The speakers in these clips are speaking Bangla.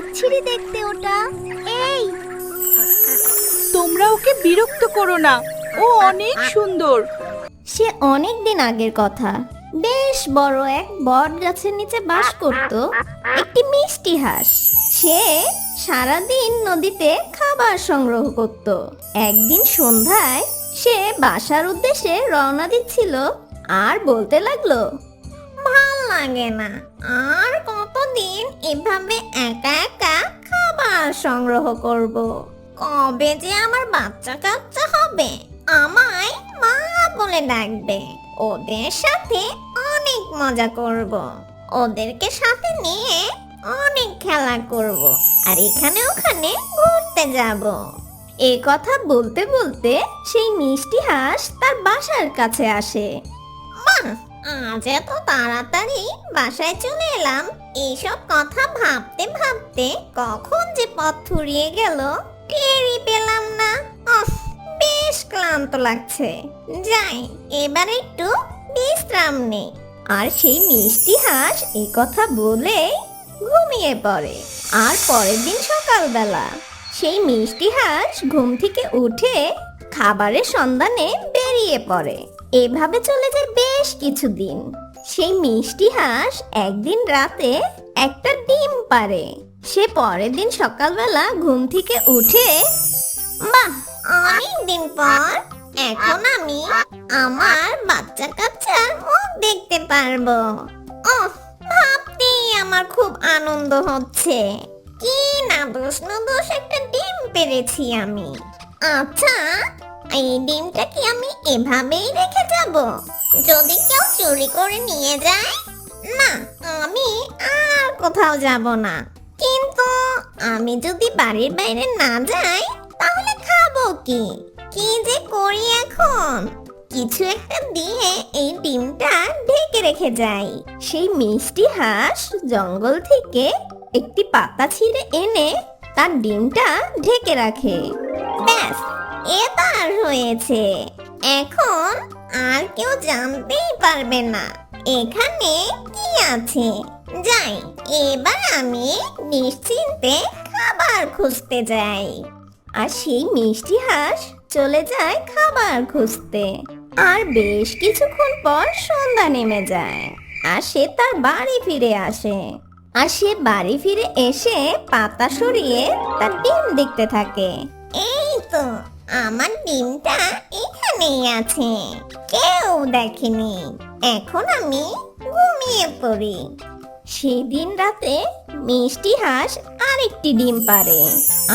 বিচ্ছিরি দেখতে ওটা। এই। তোমরা ওকে বিরক্ত করো না। ও অনেক সুন্দর। সে অনেক দিন আগের কথা। বেশ বড় এক বট গাছের নিচে বাস করত। একটি মিষ্টি হাঁস। সে সারাদিন নদীতে খাবার সংগ্রহ করত। একদিন সন্ধ্যায় সে বাসার উদ্দেশ্যে রওনা দিচ্ছিল আর বলতে লাগল ভালো লাগে না। আর কতদিন এভাবে একা একা খাবার সংগ্রহ করব? কবে যে আমার বাচ্চা কাচ্চা হবে, আমায় মা বলে ডাকবে। ওদের সাথে অনেক মজা করব। ওদেরকে সাথে নিয়ে অনেক খেলা করব। আর এখানে ওখানে ঘুরতে যাব। এই কথা বলতে বলতে সেই মিষ্টি হাঁস তার বাসার কাছে আসে। বাহ আজ এত তাড়াতাড়ি বাসায় চলে এলাম। এইসব কথা ভাবতে ভাবতে কখন যে পথ ফুরিয়ে গেল, টেরই পেলাম না। বেশ ক্লান্ত লাগছে। যাই, এবার একটু বিশ্রাম নেই। আর সেই মিষ্টি হাঁস এই কথা বলে ঘুমিয়ে পড়ে। আর পরের দিন সকালবেলা সেই মিষ্টি হাঁস ঘুম থেকে উঠে খাবারের সন্ধানে বেরিয়ে পড়ে। এভাবে চলে যায় বেশ কিছুদিন। সেই মিষ্টি হাঁস একদিন রাতে একটা ডিম পারে সে পরের দিন সকালবেলা ঘুম থেকে উঠে, বাহ, অনেক দিন পর। এখন আমি আমার বাচ্চা কাচ্চার মুখ দেখতে পারব। ওহ, ভাবতেই আমার খুব আনন্দ হচ্ছে। কি নাদোষ নাদোষ একটা ডিম পেরেছি আমি। আচ্ছা এই ডিমটা কি আমি এভাবেই রেখে যাব? যদি কেউ চুরি করে নিয়ে যায়? না, আমি আর কোথাও যাব না। কিন্তু আমি যদি বাড়ির বাইরে না যাই, তাহলে খাব কি? কি যে করি এখন? কিছু একটা দিয়ে এই ডিমটা ঢেকে রেখে যাই। সেই মিষ্টি হাঁস জঙ্গল থেকে একটি পাতা ছিঁড়ে এনে তার ডিমটা ঢেকে রাখে। ব্যাস এবার হয়েছে। এখন আর কেউ জানতেই পারবে না, এখানে কি আছে। যাই, এবার আমি নিশ্চিন্তে খাবার খুঁজতে যাই। আর সেই মিষ্টি হাঁস চলে যায় খাবার খুঁজতে। আর বেশ কিছুক্ষণ পর সন্ধ্যা নেমে যায়, আর সে তার বাড়ি ফিরে আসে। আর সে বাড়ি ফিরে এসে পাতা সরিয়ে তার ডিম দেখতে থাকে। এই তো আমার ডিমটা এখানেই আছে। কেউ দেখেনি। এখন আমি ঘুমিয়ে পড়ি। সেদিন রাতে মিষ্টি হাঁস আরেকটি ডিম পারে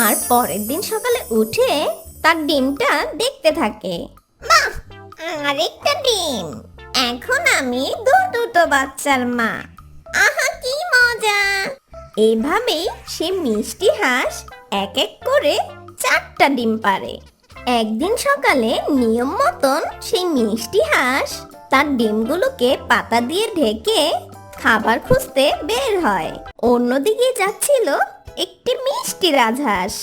আর পরের দিন সকালে উঠে তার ডিমটা দেখতে থাকে। আরেকটা ডিম। এখন আমি দু দুটো বাচ্চার মা। আহা, কি মজা! এভাবেই সে মিষ্টি হাঁস এক এক করে চারটা ডিম পারে একদিন সকালে নিয়ম মতন সেই মিষ্টি হাঁস তার ডিমগুলোকে পাতা দিয়ে ঢেকে খাবার খুঁজতে বের হয়। অন্যদিকে যাচ্ছিল একটি মিষ্টি রাজহাঁস।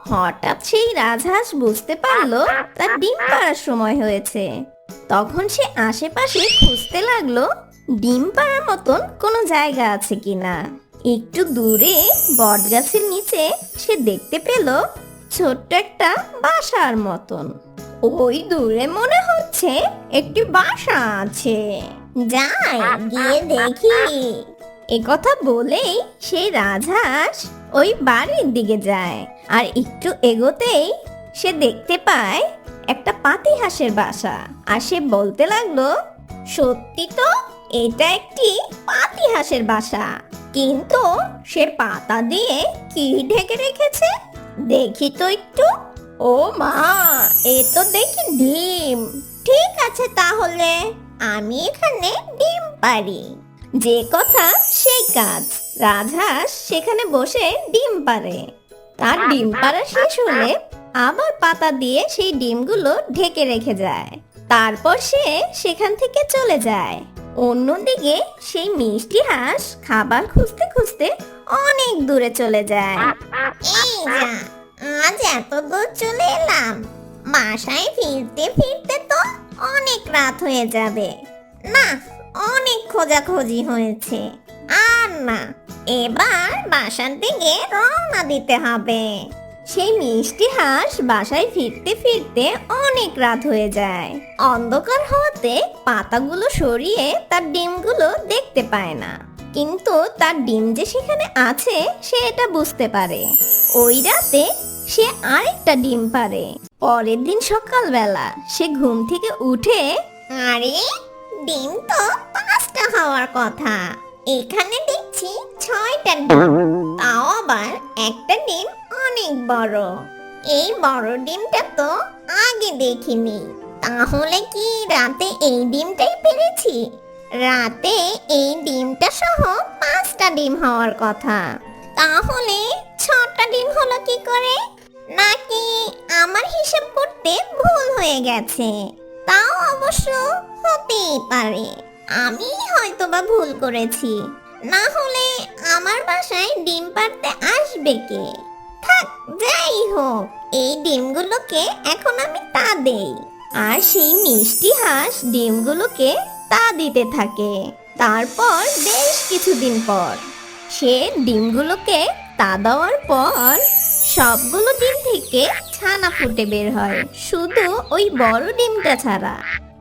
হঠাৎ সেই রাজহাঁস বুঝতে পারল তার ডিম পাড়ার সময় হয়েছে। তখন সে আশেপাশে খুঁজতে লাগল, ডিম পাড়ার মতন কোনো জায়গা আছে কিনা। একটু দূরে বটগাছের নিচে সে দেখতে পেল ছোট্ট একটা বাসার মতন। ওই দূরে মনে হচ্ছে একটি বাসা আছে। যাই, গিয়ে দেখি। এ কথা বলেই সেই রাজহাঁস ওই বাড়ির দিকে যায়। আর একটু এগোতেই সে দেখতে পায় একটা পাতি হাঁসের বাসা। আর সে বলতে লাগল, সত্যি তো, এটা একটি পাতি হাঁসের বাসা। কিন্তু সে পাতা দিয়ে কি ঢেকে রেখেছে? দেখি তো একটু। ও মা, এ তো দেখি ডিম। ঠিক আছে তাহলে, আমি এখানে ডিম পারি যে কথা সেই কাজ। রাজহাঁস সেখানে বসে ডিম পারে তার ডিম পাড়া শেষ হলে আবার পাতা দিয়ে সেই ডিমগুলো ঢেকে রেখে যায়। তারপর সে সেখান থেকে চলে যায়। অন্যদিকে সেই মিষ্টি হাঁস খাবার খুঁজতে খুঁজতে অনেক দূরে চলে যায়। এই যা, আজ এত দূর চলে এলাম। বাসায় ফিরতে ফিরতে তো অনেক রাত হয়ে যাবে। না, অনেক খোঁজাখুঁজি হয়েছে। আর না, এবার বাসার দিকে রওনা দিতে হবে। সেই মিষ্টি হাঁস বাসায় ফিরতে ফিরতে অনেক রাত হয়ে যায়। অন্ধকার হওয়াতে পাতাগুলো সরিয়ে তার ডিমগুলো দেখতে পায় না। কিন্তু তার ডিম যে সেখানে আছে, সে এটা বুঝতে পারে। ওই রাতে সে আরেকটা ডিম পারে। পরের দিন সকালবেলা সে ঘুম থেকে উঠে, আরে, ডিম তো পাঁচটা হওয়ার কথা। এখানে দেখছি ছয়টা ডিম। তাও আবার একটা ডিম অনেক বড়। এই বড় ডিমটা তো আগে দেখিনি। তাহলে কি রাতে এই ডিমটাই পেরেছি? রাতে এই ডিমটা সহ পাঁচটা ডিম হওয়ার কথা। তাহলে ছটা ডিম হলো কি করে? নাকি আমার হিসাব করতে ভুল হয়ে গেছে? তাও অবশ্য হতেই পারে। আমি হয়তো বা ভুল করেছি। না হলে আমার বাসায় ডিম পাড়তে আসবে কে? থাক যাই হোক, এই ডিমগুলোকে এখন আমি তা দেই। আর সেই মিষ্টি হাঁস ডিমগুলোকে তা দিতে থাকে। তারপর বেশ কিছুদিন পর সে ডিমগুলোকে তা দেওয়ার পর সবগুলো ডিম থেকে ছানা ফুটে বের হয়, শুধু ওই বড় ডিমটা ছাড়া।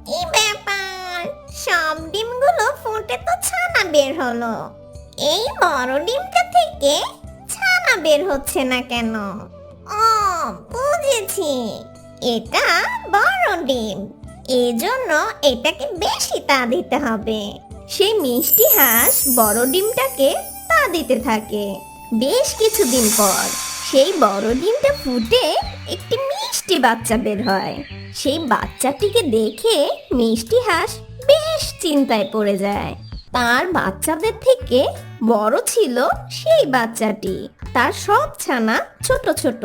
কি ব্যাপার? সব ডিমগুলো ফুটে তো ছানা বের হলো। এই বড় ডিমটা থেকে বের হচ্ছে না কেন? ও, বুঝেছি। এটা বড় ডিম। এজন্য এটাকে বেশি তা দিতে হবে। সেই মিষ্টি হাঁস বড় ডিমটাকে তা দিতে থাকে। বেশ কিছুদিন পর সেই বড় ডিমটা ফুটে একটি মিষ্টি বাচ্চা বের হয়। সেই বাচ্চাটিকে দেখে মিষ্টি হাঁস বেশ চিন্তায় পড়ে যায়। তার বাচ্চাদের থেকে বড় ছিল সেই বাচ্চাটি। তার সব ছানা ছোট ছোট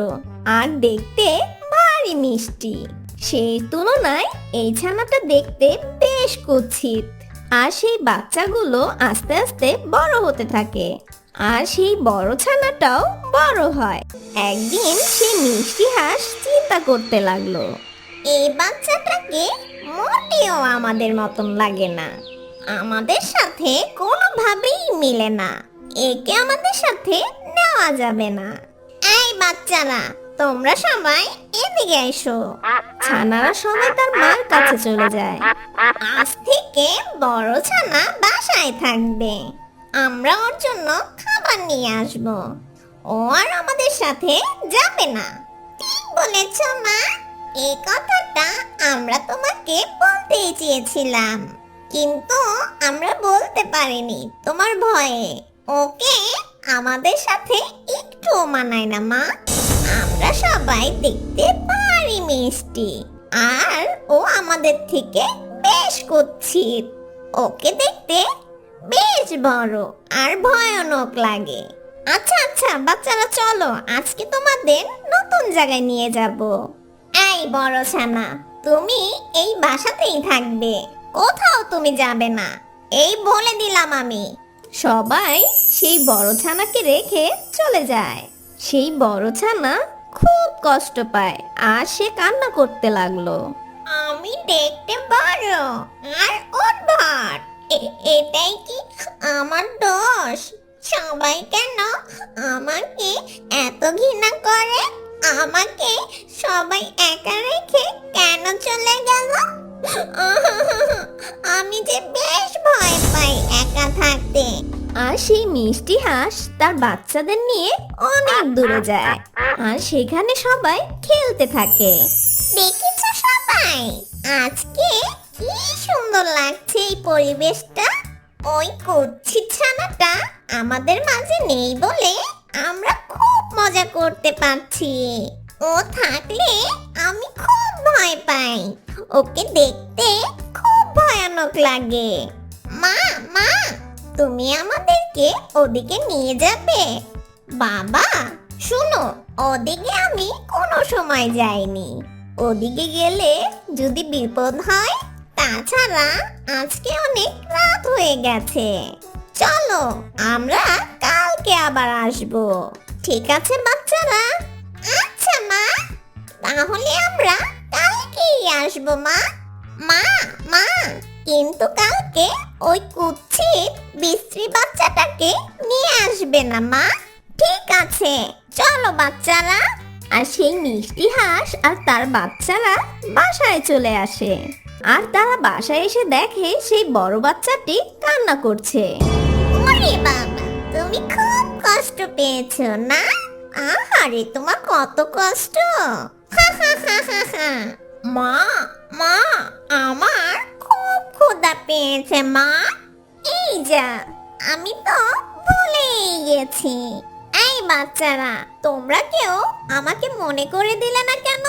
আর দেখতে ভারী মিষ্টি। সেই তুলনায় এই ছানাটা দেখতে বেশ কুৎসিত। আর সেই বাচ্চাগুলো আস্তে আস্তে বড় হতে থাকে। আর সেই বড় ছানাটাও বড় হয়। একদিন সেই মিষ্টি হাঁস চিন্তা করতে লাগল, এই বাচ্চাটাকে মোটেও আমাদের মতন লাগে না। আমাদের সাথে কোনোভাবেই মিলে না। একে আমাদের সাথে নেওয়া যাবে না। এই বাচ্চারা, তোমরা সবাই এদিকে এসো। ছানারা সবাই তার মার কাছে চলে যায়। আজ থেকে বড় ছানা বাসায় থাকবে। আমরা ওর জন্য খাবার নিয়ে আসব। ও আর আমাদের সাথে যাবে না। ঠিক বলেছ মা। এই কথাটা আমরা তোমাকে বলতেই চেয়েছিলাম। কিন্তু আমরা বলতে পারিনি, তোমার ভয়ে। ওকে আমাদের সাথে একটু মানায় না, মা। আমরা সবাই দেখতে পারি মিষ্টি। আর ও আমাদের থেকে বেশ কুৎসিত। ওকে দেখতে বেশ বড় আর ভয়ানক লাগে। আচ্ছা আচ্ছা বাচ্চারা, চলো, আজকে তোমাদের নতুন জায়গায় নিয়ে যাব। এই বড় ছানা, তুমি এই বাসাতেই থাকবে। কোথাও তুমি যাবে না। এই বলে দিলাম আমি। সবাই সেই বড় ছানাকে রেখে চলে যায়। সেই বড় ছানা খুব কষ্ট পায় আর সে কান্না করতে লাগল। আমি দেখতে বড় আর উদ্ভট। এ- এটাই কি আমার দোষ? সবাই কেন আমাকে এত ঘৃণা করে? আমাকে সবাই একা রেখে কেন চলে গেল? আমি যে বেশ ভয় পাই একা থাকতে। আর সেই মিষ্টি হাঁস তার বাচ্চাদের নিয়ে অনেক দূরে যায়। আর সেখানে সবাই খেলতে থাকে। দেখেছ সবাই? আজকে কি সুন্দর লাগছে এই পরিবেশটা। ওই কুচ্ছিত ছানাটা আমাদের মাঝে নেই বলে আমরা খুব মজা করতে পারছি। ও থাকলে আমি খুব ভয় পাই। ওকে দেখতে খুব ভয়ানক লাগে। মা মা, তুমি আমাদেরকে ওদিকে নিয়ে যাবে। বাবা, শুনো, ওদিকে আমি কোনো সময় যাইনি। ওদিকে গেলে যদি বিপদ হয়, তাছাড়া আজকে অনেক রাত হয়ে গেছে। চলো, আমরা কালকে আবার আসব। ঠিক আছে বাচ্চারা? আচ্ছা মা। তাহলে আমরা কালকেই আসব, মা। মা মা। কিন্তু কালকে ওই কুচ্ছিত বিশ্রী বাচ্চাটাকে নিয়ে আসবে না, মা। ঠিক আছে, চলো বাচ্চারা। আর সেই মিষ্টি হাঁস আর তার বাচ্চারা বাসায় চলে আসে। আর তারা বাসায় এসে দেখে সেই বড় বাচ্চাটি কান্না করছে। বাবা, তুমি খুব কষ্ট পেয়েছ, না? আহারে, তোমার কত কষ্ট। মা মা, আমার খুব ক্ষুধা পেয়েছে, মা। এই যা, আমি তো ভুলেই গেছি। এই বাচ্চারা, তোমরা কেউ আমাকে মনে করে দিলে না কেন?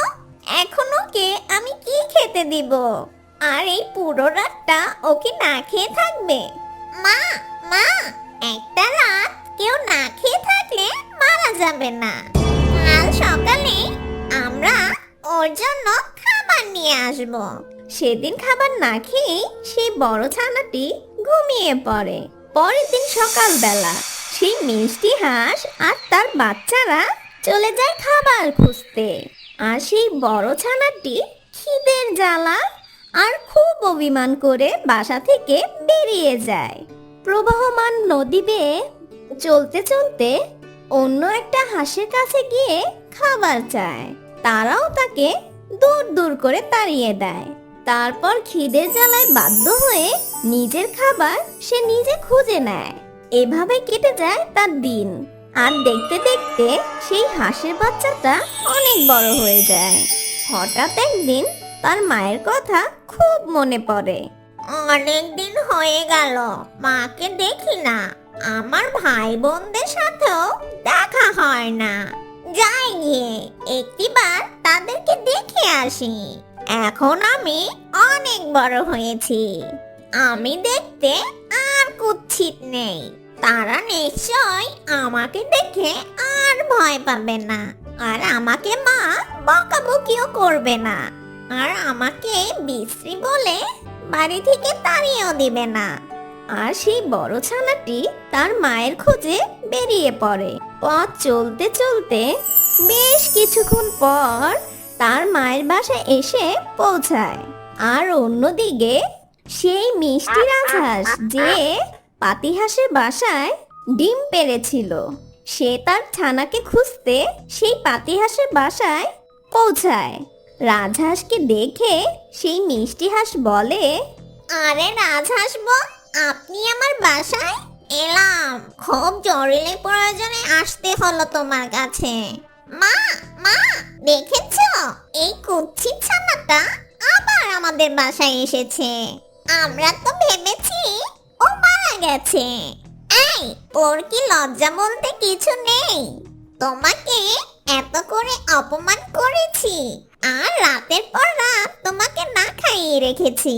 এখন ওকে আমি কি খেতে দিব? আর এই পুরো রাতটা ওকে না খেয়ে থাকবে? মা মা, একটা রাত কেউ না খেয়ে থাকলে মারা যাবে না। কাল সকালে আমরা ওর জন্য খাবার নিয়ে আসব। সেদিন খাবার না খেয়ে সেই বড় ছানাটি ঘুমিয়ে পড়ে। পরের দিন সকালবেলা সেই মিষ্টি হাঁস আর তার বাচ্চারা চলে যায় খাবার খুঁজতে। আর সেই বড় ছানাটি খিদের জ্বালা আর খুব অভিমান করে বাসা থেকে বেরিয়ে যায়। প্রবাহমান নদী বেয়ে চলতে চলতে অন্য একটা হাঁসের কাছে গিয়ে খাবার চায়। তারাও তাকে দূর দূর করে তাড়িয়ে দেয়। তারপর খিদের জ্বালায় বাধ্য হয়ে নিজের খাবার সে নিজে খুঁজে নেয়। এভাবে কেটে যায় তার দিন। আর দেখতে দেখতে সেই হাঁসের বাচ্চাটা অনেক বড় হয়ে যায়। হঠাৎ একদিন তার মায়ের কথা খুব মনে পড়ে। অনেক দিন হয়ে গেল, মাকে দেখি না। আমার ভাই বোনদের সাথেও দেখা হয় না। যাই গিয়ে, একটিবার তাদেরকে দেখে আসি। এখন আমি অনেক বড় হয়েছি। আমি দেখতে আর কুচ্ছিত নেই। তারা নিশ্চয় আমাকে দেখে আর ভয় পাবে না। আর আমাকে মা বকাবকিও করবে না। আর আমাকে বিশ্রী বলে বাড়ি থেকে তাড়িয়েও দিবে না। আর সেই বড় ছানাটি তার মায়ের খোঁজে বেরিয়ে পড়ে। পথ চলতে চলতে বেশ কিছুক্ষণ পর তার মায়ের বাসায় এসে পৌঁছায়। আর অন্যদিকে সেই মিষ্টি রাজহাঁস যে পাতিহাঁসের বাসায় ডিম পেড়েছিল, সে তার ছানাকে খুঁজতে সেই পাতিহাঁসের বাসায় পৌঁছায়। রাজহাঁসকে দেখে সেই মিষ্টি হাঁস বলে, আরে রাজহাঁস বোন আপনি আমার বাসায়? এলাম। খুব জরুরি প্রয়োজনে আসতে হলো তোমার কাছে। মা মা, দেখেছ? এই কুচ্ছিত ছানাটা আবার আমাদের বাসায় এসেছে। আমরা তো ভেবেছি ও মারা গেছে। এই, ওর কি লজ্জা বলতে কিছু নেই। তোমাকে এত করে অপমান করেছি। আর রাতের পর রাত তোমাকে না খাইয়ে রেখেছি।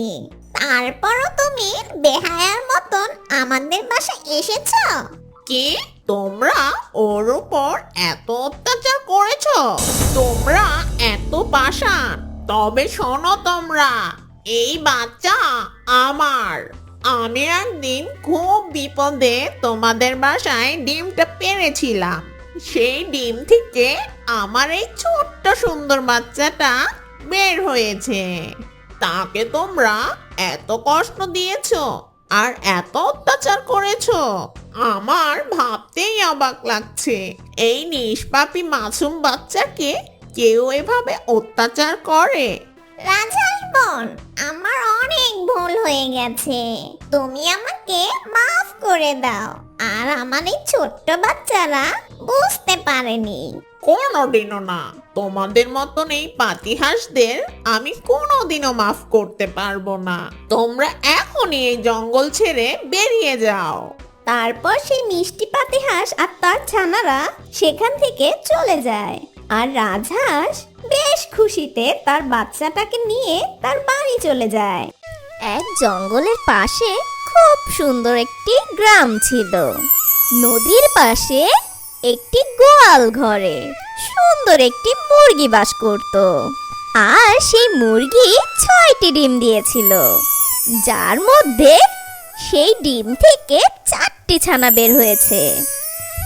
তারপরও তুমি বেহায়ার মতন আমাদের বাসায় এসেছ? কি? তোমরা ওর উপর এত অত্যাচার করেছ। তোমরা এত পাষাণ। তবে শোনো তোমরা, এই বাচ্চা আমার। আমি একদিন খুব বিপদে তোমাদের বাসায় ডিমটা পেরেছিলাম। সেই ডিম থেকে আমার এই ছোট্ট সুন্দর বাচ্চাটা বের হয়েছে। তাকে তোমরা এত কষ্ট দিয়েছ আর এত অত্যাচার করেছ। আমার ভাবতেই অবাক লাগছে। এই নিষ্পাপী মাসুম বাচ্চাকে কেউ এভাবে অত্যাচার করে? রাজহাঁস বোন আমার অনেক ভুল হয়ে গেছে। তুমি আমাকে মাফ করে দাও। আর আমার এই ছোট্ট বাচ্চারা বুঝতে পারেনি। কোনোদিনও না। তোমাদের মতন এই পাতিহাঁসদের আমি কোনোদিনও মাফ করতে পারব না। তোমরা এখনই এই জঙ্গল ছেড়ে বেরিয়ে যাও। তারপর সেই মিষ্টি পাতি হাঁস আর তার ছানারা সেখান থেকে চলে যায়। আর রাজহাঁস বেশ খুশিতে তার বাচ্চাটাকে নিয়ে তার বাড়ি চলে যায়। এক জঙ্গলের পাশে খুব সুন্দর একটি গ্রাম ছিল। নদীর পাশে একটি গোয়াল ঘরে। সুন্দর একটি মুরগি বাস করত। আর সেই মুরগি ছয়টি ডিম দিয়েছিল। যার মধ্যে সেই ডিম থেকে চারটি ছানা বের হয়েছে।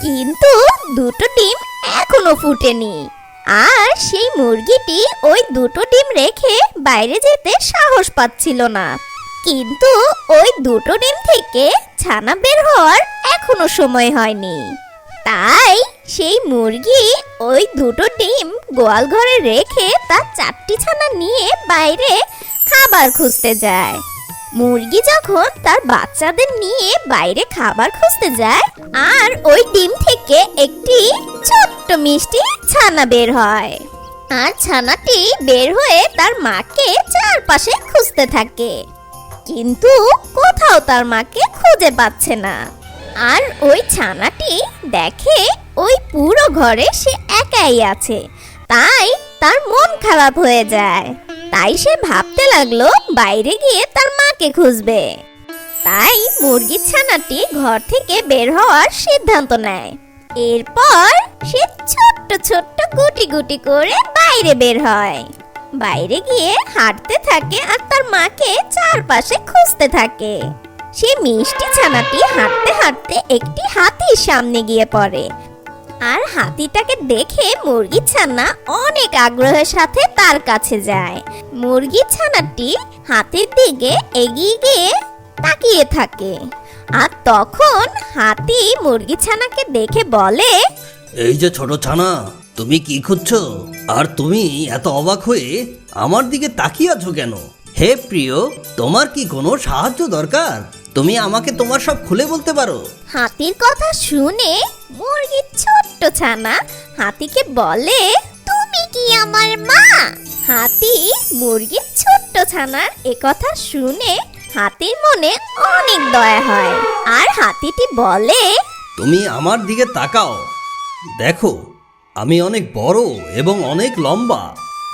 কিন্তু দুটো ডিম এখনও ফুটেনি। আর সেই মুরগিটি ওই দুটো ডিম রেখে বাইরে যেতে সাহস পাচ্ছিল না। কিন্তু ওই দুটো ডিম থেকে ছানা বের হওয়ার এখনও সময় হয়নি। তাই সেই মুরগি ওই দুটো ডিম গোয়াল ঘরে রেখে তার চারটি ছানা নিয়ে বাইরে খাবার খুঁজতে যায়। মুরগি যখন তার বাচ্চাদের নিয়ে বাইরে খাবার খুঁজতে যায়, আর ওই ডিম থেকে একটি ছোট্ট মিষ্টি ছানা বের হয়। আর ছানাটি বের হয়ে তার মাকে চারপাশে খুঁজতে থাকে। কিন্তু কোথাও তার মাকে খুঁজে পাচ্ছে না। আর ওই ছানাটি দেখে ওই পুরো ঘরে সে একাই আছে। তাই তার মন খারাপ হয়ে যায়। তাই সে ভাবতে লাগল বাইরে গিয়ে তার মাকে খুঁজবে। তাই মুরগির ছানাটি ঘর থেকে বের হওয়ার সিদ্ধান্ত নেয়। এরপর সে ছোট্ট ছোট্ট গুটি গুটি করে বাইরে বের হয়। বাইরে গিয়ে হাঁটতে থাকে আর তার মাকে চারপাশে খুঁজতে থাকে। সে মিষ্টি ছানাটি হাঁটতে হাঁটতে একটি হাতির সামনে গিয়ে পড়ে। আর হাতিটাকে দেখে মুরগি ছানা অনেক আগ্রহের সাথে তার কাছে যায়। মুরগি ছানাটি হাতির দিকে এগিয়ে গিয়ে তাকিয়ে থাকে। আর তখন হাতি মুরগি ছানাকে দেখে বলে, এই যে ছোট ছানা, তুমি কি খুঁজছো? আর তুমি এত অবাক হয়ে আমার দিকে তাকিয়ে আছো কেন? হে প্রিয়, তোমার কি কোনো সাহায্য দরকার? তুমি আমাকে তোমার সব খুলে বলতে পারো। হাতির কথা শুনে মুরগির ছোট্ট ছানা হাতিকে বলে তুমি কি আমার মা? হাতি মুরগির ছোট্ট ছানার কথা শুনে হাতির মনে অনেক দয়া হয়। আর হাতিটি বলে তুমি আমার দিকে তাকাও। দেখো আমি অনেক বড় এবং অনেক লম্বা।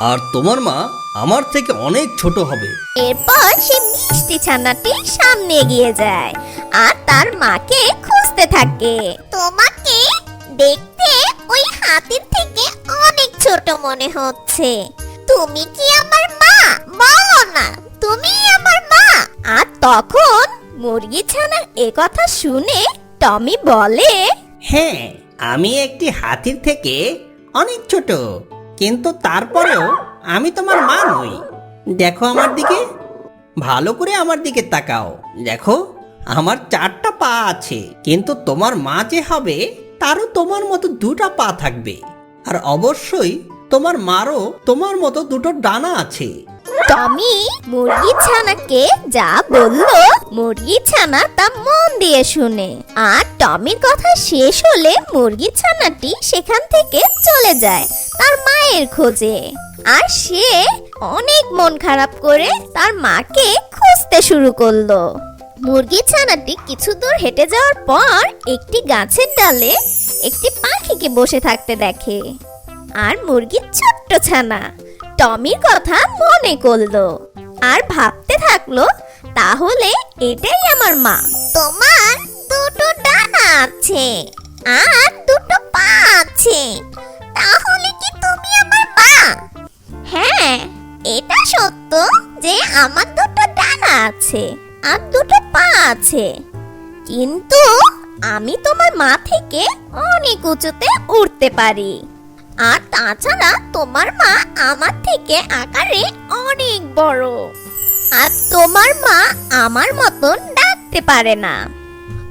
আর তোমার মা আমার থেকে অনেক ছোট হবে। এরপর সে মিষ্টি ছানাটি সামনে এগিয়ে যায় আর তার মাকে খুঁজতে থাকে। তোমাকে দেখতে ওই হাতির থেকে অনেক ছোট মনে হচ্ছে। তুমি কি আমার মা? বলো না তুমি আমার মা। আর তখন মুরগি ছানার কথা শুনে টমি বলে হ্যাঁ আমি একটি হাতির থেকে অনেক ছোট। কিন্তু তারপরেও আমি তোমার মা নই। দেখো আমার দিকে। ভালো করে আমার দিকে তাকাও। দেখো, আমার চারটা পা আছে, কিন্তু তোমার মা যে হবে, তারও তোমার মতো দুটা পা থাকবে। আর অবশ্যই তোমার মারও তোমার মতো দুটো ডানা আছে। টমি মুরগি ছানাকে যা বলল মুরগি ছানা তা মন দিয়ে শুনে। আর টমির কথা শেষ হলে মুরগি ছানাটি সেখান থেকে চলে যায়। তার মায়ের খোঁজে। আর সে অনেক মন খারাপ করে তার মাকে খুঁজতে শুরু করল। মুরগি ছানাটি কিছু দূর হেঁটে যাওয়ার পর একটি গাছের ডালে একটি পাখিকে বসে থাকতে দেখে। আর মুরগির ছোট্ট ছানা, টমির কথা মনে করল। আর ভাবতে থাকল, তাহলে এটাই আমার মা। তোমার দুটো ডানা আছে, আর দুটো পা আছে। তাহলে কি তুমি আমার মা? হ্যাঁ এটা সত্য যে আমার দুটো ডানা আছে আর দুটো পা আছে। কিন্তু আমি তোমার মা থেকে অনেক উঁচুতে উঠতে পারি। আর তাছাড়া তোমার মা আমার থেকে আকারে অনেক বড়। আর তোমার মা আমার মতন ডাকতে পারে না।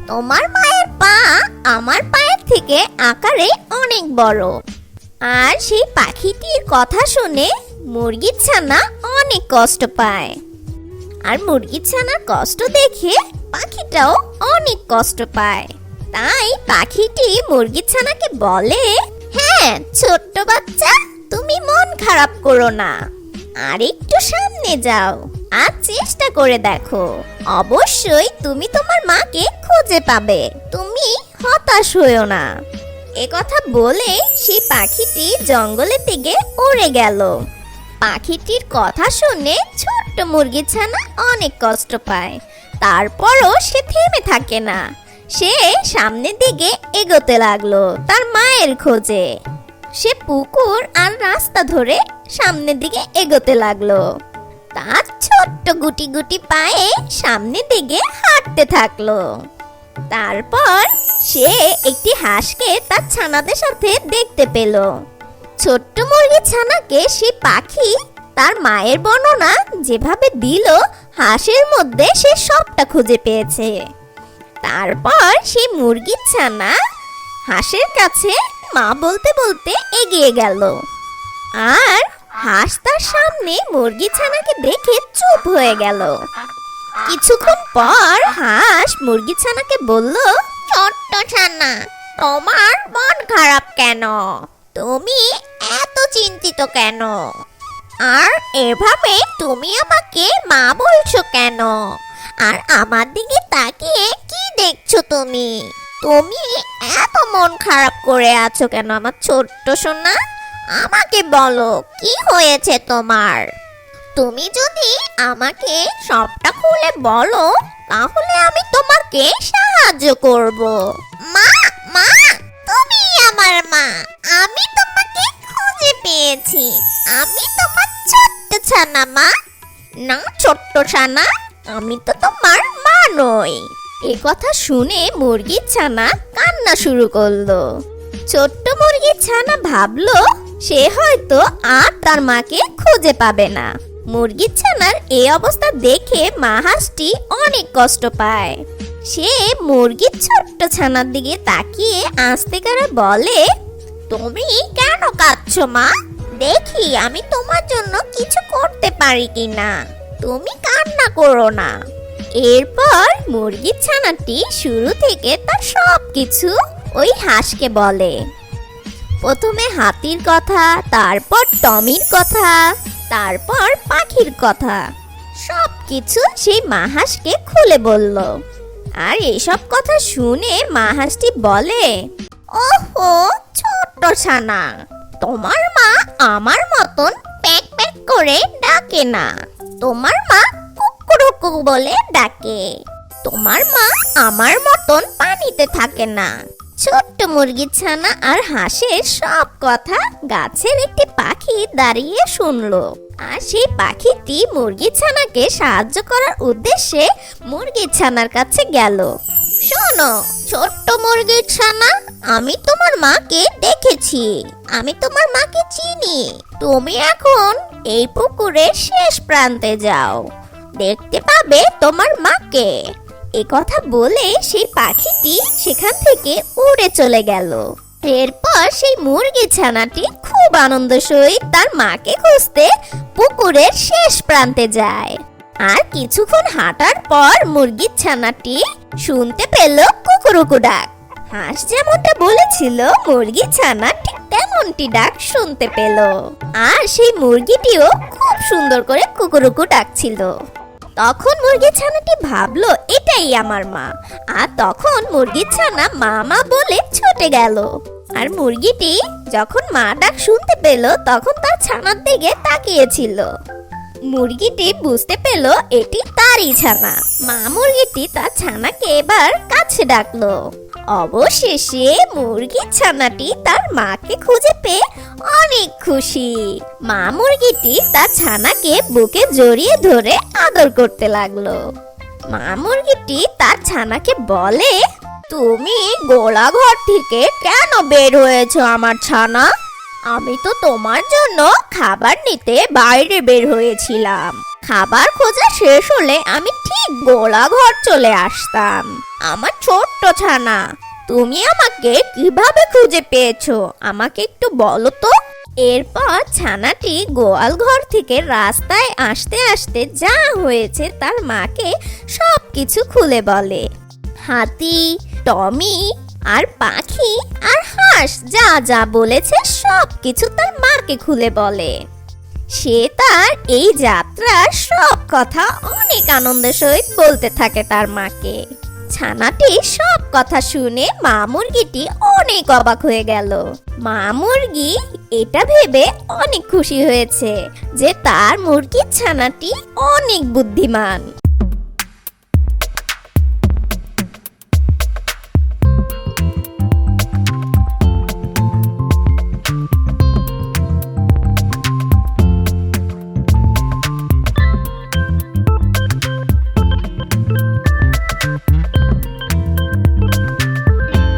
তোমার মায়ের পা আমার পায়ের থেকে আকারে অনেক বড়। আর সেই পাখিটির কথা শুনে মুরগির ছানা অনেক কষ্ট পায়। আর মুরগির ছানার কষ্ট দেখে পাখিটাও অনেক কষ্ট পায়। তাই পাখিটি মুরগির ছানাকে বলে হ্যাঁ ছোট্ট বাচ্চা, তুমি মন খারাপ করো না। আর একটু সামনে যাও আর চেষ্টা করে দেখো। অবশ্যই তুমি তোমার মাকে খুঁজে পাবে। তুমি হতাশ হইও না। কথা বলে সেই পাখিটি জঙ্গলের দিকে উড়ে গেল। পাখিটির কথা শুনে ছোট্ট মুরগির ছানা অনেক কষ্ট পায়। তারপরও সে থেমে থাকে না। সে সামনের দিকে এগোতে লাগল তার মায়ের খোঁজে। সে পুকুর আর রাস্তা ধরে সামনের দিকে এগোতে লাগল। তার ছোট্ট গুটি গুটি পায়ে সামনের দিকে হাঁটতে থাকল। তারপর সে একটি হাঁসকে তার ছানাদের সাথে দেখতে পেল। ছোট্ট মুরগির ছানাকে সে পাখি তার মায়ের বর্ণনা যেভাবে দিল, হাঁসের মধ্যে সে সবটা খুঁজে পেয়েছে। তারপর সেই মুরগির ছানা হাঁসের কাছে মা বলতে বলতে এগিয়ে গেল। আর হাঁস তার সামনে মুরগি ছানাকে দেখে চুপ হয়ে গেল। কিছুক্ষণ পর হাঁস মুরগি ছানাকে বলল, ছোট্ট ছানা, তোমার মন খারাপ কেন? তুমি এত চিন্তিত কেন? আর এভাবে তুমি আমাকে মা বলছো কেন? আর আমার দিকে তাকিয়ে কি দেখছ তুমি? তুমি এত মন খারাপ করে আছো কেন আমার ছোট্ট সোনা? আমাকে বলো, কি হয়েছে তোমার? তুমি যদি আমাকে সবটা খুলে বলো, তাহলে আমি তোমাকে সাহায্য করব। মা মা, তুমি আমার মা। আমি তোমাকে খুঁজে পেয়েছি। আমি তোমার ছোট্ট ছানা, মা। না, ছোট্ট ছানা, আমি তো তোমার মা নই। এ কথা শুনে মুরগির ছানা কান্না শুরু করল। ছোট্ট মুরগির ছানা ভাবলো, সে হয়তো আর তার মাকে খুঁজে পাবে না। মুরগির ছানার এই অবস্থা দেখে মা হাঁসটি অনেক কষ্ট পায়। সে মুরগির ছোট্ট ছানার দিকে তাকিয়ে আস্তে করে বলে, তুমি কেন কাঁদছো মা? দেখি আমি তোমার জন্য কিছু করতে পারি কি না তুমি কান্না করো না। এরপর মুরগির ছানাটি শুরু থেকে তার সব কিছু ওই হাঁসকে বলে। প্রথমে হাতির কথা, তারপর টমির কথা তারপর পাখির কথা। সব কিছু সেই মাহাসকে খুলে বলল। আর এসব কথা শুনে মাহাসটি বলে, ওহো, ছোট্ট ছানা, তোমার মা আমার মতন প্যাক প্যাক করে ডাকে না। তোমার মা কুকুরুকু বলে ডাকে। তোমার মা আমার মতন পানিতে থাকে না। ছোট্ট মুরগির ছানা আর হাঁসের সব কথা গাছের একটি পাখি দাঁড়িয়ে শুনলো। আর সেই পাখিটি মুরগির ছানাকে সাহায্য করার উদ্দেশ্যে মুরগির ছানার কাছে গেল। শোনো, ছোট্ট মুরগির ছানা, আমি তোমার মাকে দেখেছি। আমি তোমার মাকে চিনি। তুমি এখন এই পুকুরের শেষ প্রান্তে যাও। দেখতে পাবে তোমার মাকে। কথা বলে সেই পাখিটি সেখান থেকে উড়ে চলে গেল। এরপর সেই মুরগি ছানাটি খুব আনন্দ সহিত তার মাকে খুঁজতে পুকুরের শেষ প্রান্তে যায়। আর কিছুক্ষণ হাঁটার পর মুরগির ছানাটি শুনতে পেল কুকুরুকু ডাক। হাঁস যেমনটা বলেছিল, মুরগি ছানা ঠিক তেমনটি ডাক শুনতে পেল। আর সেই মুরগিটিও খুব সুন্দর করে কুকুরুকু ডাকছিল। তখন মুরগির ছানাটি ভাবলো, এটাই আমার মা। আর তখন মুরগির ছানা মা মা বলে ছুটে গেল। আর মুরগিটি যখন মা ডাক শুনতে পেল, তখন তার ছানার দিকে তাকিয়েছিল। মুরগিটি বুঝতে পেল, এটি তারই ছানা। মা মুরগিটি তার ছানাকে এবার কাছে ডাকলো। অবশেষে মুরগির ছানাটি তার মাকে খুঁজে পেয়ে অনেক খুশি। মা মুরগিটি তার ছানাকে বুকে জড়িয়ে ধরে আদর করতে লাগল। মা মুরগিটি তার ছানাকে বলে, তুমি গোলাঘর থেকে কেন বের হয়েছো আমার ছানা? আমি তো তোমার জন্য খাবার নিতে বাইরে বের হয়েছিলাম। খাবার খোঁজা শেষ হলে আমি ঠিক গোলাঘর চলে আসতাম। আমার ছোট্ট ছানা, তুমি আমাকে কীভাবে খুঁজে পেয়েছ? আমাকে একটু বলো তো। এরপর ছানাটি গোয়াল ঘর থেকে রাস্তায় আসতে আসতে যা হয়েছে তার মাকে সব কিছু খুলে বলে। হাতি, টমি আর পাখি আর হাঁস যা যা বলেছে সব কিছু তার মাকে খুলে বলে। সে তার এই যাত্রার সব কথা অনেক আনন্দের সহিত বলতে থাকে তার মাকে। ছানাটি সব কথা শুনে মা মুরগিটি অনেক অবাক হয়ে গেল। মা মুরগি এটা ভেবে অনেক খুশি হয়েছে যে তার মুরগির ছানাটি অনেক বুদ্ধিমান।